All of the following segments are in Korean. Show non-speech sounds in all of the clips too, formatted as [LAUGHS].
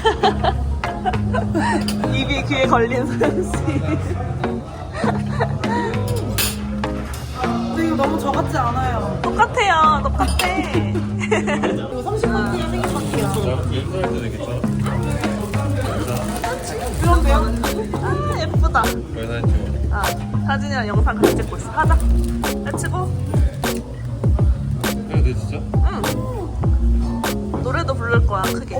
[LAUGHS] 입이 귀에 걸린 소연씨. 근데 이거 너무 저 같지 않아요. 똑같아요. 똑같아. 이거 30바퀴 생일바퀴야. 왼손에도 괜찮아? 그런데요? 아, 예쁘다. 찍어? 아, 사진이랑 영상 같이 찍고 있어. 하자. 해치고. 해야 돼 진짜? 응. 노래도 부를 거야, 크게.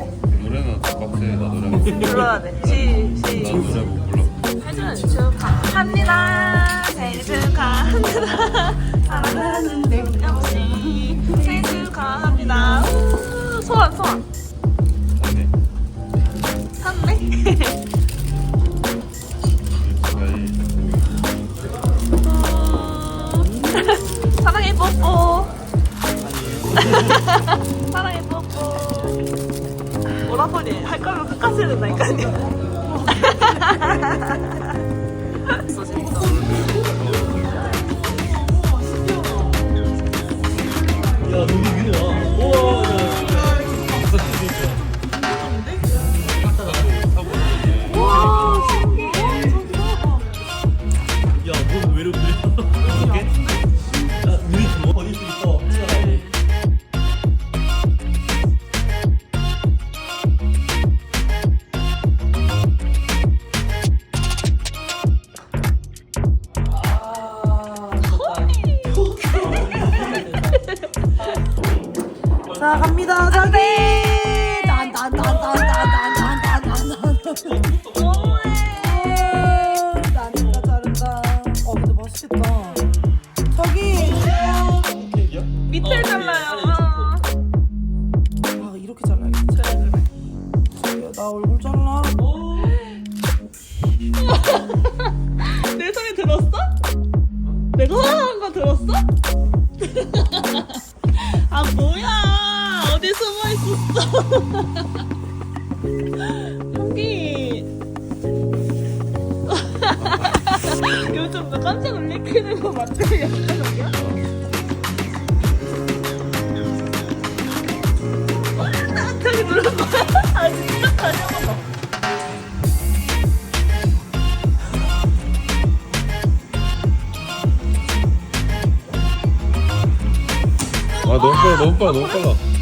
노래는 빡세 나 노래 불러 불러야 돼. 시, 시. 나 노래 못 불러 생일 축하합니다. 생일 축하합니다. 사랑하는 댕영씨. 생일 축하합니다. 우, 소원, 소원. 샀네? 사랑해, 뽀뽀. 사랑해, 뽀뽀. バホで測かせるないかね。 갑니다. 자기. 딴딴딴딴딴딴딴딴딴. 나니까 자른다. 어, 근데 맛있겠다. 저기. 케이크야? 밑에 잘라요. 어. 아, 이렇게 잘라야겠다. 저기요, 나 얼굴 잘라. 내 소리 들었어? 내가 하는 거 들었어? 여기 [LAUGHS] 요즘 나 깜짝 놀래키는 거 맞죠? 약간 저기야? 저기 누른 거야? 아 진짜 다녀봐 아 너무 빨라 너무 빨라 너무 빨라